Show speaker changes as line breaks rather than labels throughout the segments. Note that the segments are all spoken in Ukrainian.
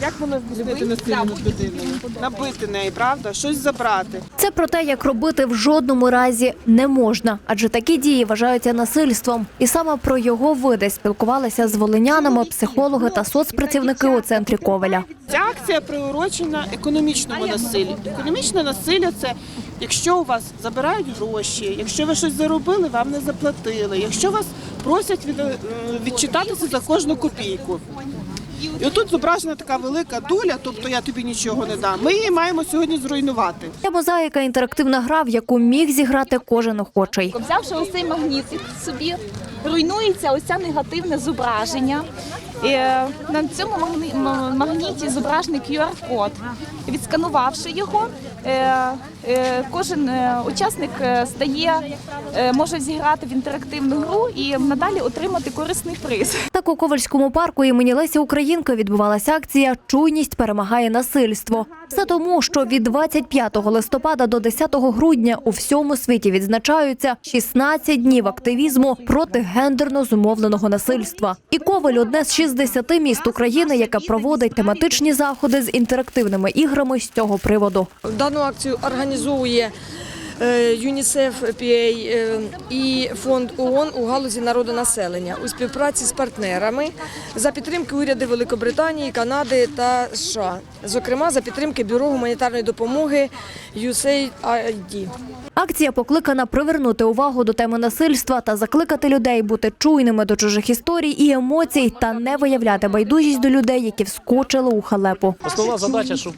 Як воно здійснити насилля над людиною? Набити неї, правда? Щось забрати.
Це про те, як робити в жодному разі не можна, адже такі дії вважаються насильством. І саме про його види спілкувалися з волинянами, психологи та соцпрацівники у центрі Ковеля.
Ця акція приурочена економічному насиллю. Економічне насилля це якщо у вас забирають гроші, якщо ви щось заробили, вам не заплатили, якщо вас просять від, е, відчитатися за кожну копійку. І отут зображена така велика доля, тобто я тобі нічого не дам. Ми її маємо сьогодні зруйнувати.
Ця мозаїка інтерактивна гра, в яку міг зіграти кожен охочий.
Взявши ось цей магнітик собі, руйнується ось це негативне зображення. І е, на цьому магні- магніті зображений QR-код. Відсканувавши його, е, кожен е, учасник е, стає, е, може зіграти в інтерактивну гру і надалі отримати корисний приз.
Так у Ковальському парку імені Лесі Українки відбувалася акція Чуйність перемагає насильство. Все тому, що від 25 листопада до 10 грудня у всьому світі відзначаються 16 днів активізму проти гендерно зумовленого насильства. І Коваль одне з 60 міст України, яке проводить тематичні заходи з інтерактивними іграми з цього приводу.
Дану акцію організовує е, ЮНІСЕФ PA е, і фонд ООН у галузі народонаселення у співпраці з партнерами за підтримки уряду Великобританії, Канади та США, зокрема за підтримки Бюро гуманітарної допомоги USAID.
Акція покликана привернути увагу до теми насильства та закликати людей бути чуйними до чужих історій і емоцій та не виявляти байдужість до людей, які вскочили у халепу.
Основна задача, щоб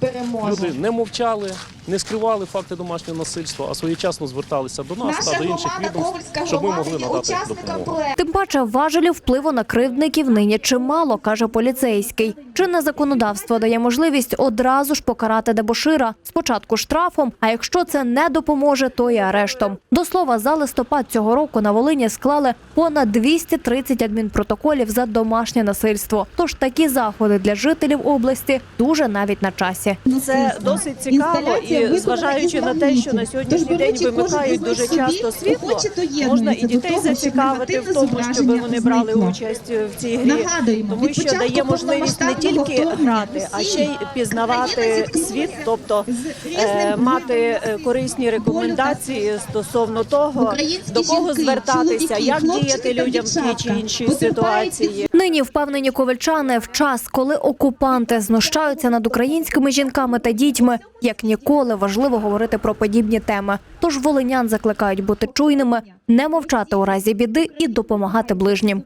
люди не мовчали, не скривали факти домашнього насильства, а своєчасно зверталися до нас та до інших відомств, щоб ми могли надати допомогу.
Тим паче важелів впливу на кривдників нині чимало, каже поліцейський. Чинне законодавство дає можливість одразу ж покарати дебошира. Спочатку штрафом, а якщо це не допоможе, то і арештом. До слова, за листопад цього року на Волині склали понад 230 адмінпротоколів за домашнє насильство. Тож такі заходи для жителів області дуже навіть на часі.
Це досить цікаво, і зважаючи на те, що на сьогоднішній день вимикають дуже часто світло, можна і дітей зацікавити в тому, щоб вони брали участь в цій грі, тому що дає можливість не тільки грати, а ще й пізнавати світ, тобто е, мати е, корисні рекомендації стосовно того, до кого звертатися, як діяти людям в тій чи іншій ситуації.
Нині впевнені ковальчани в час, коли окупанти знущаються над українськими жінками та дітьми, як ніколи важливо говорити про подібні теми. Тож волинян закликають бути чуйними, не мовчати у разі біди і допомагати ближнім.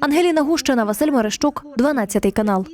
Ангеліна Гущина, Василь Мерещук, 12 канал.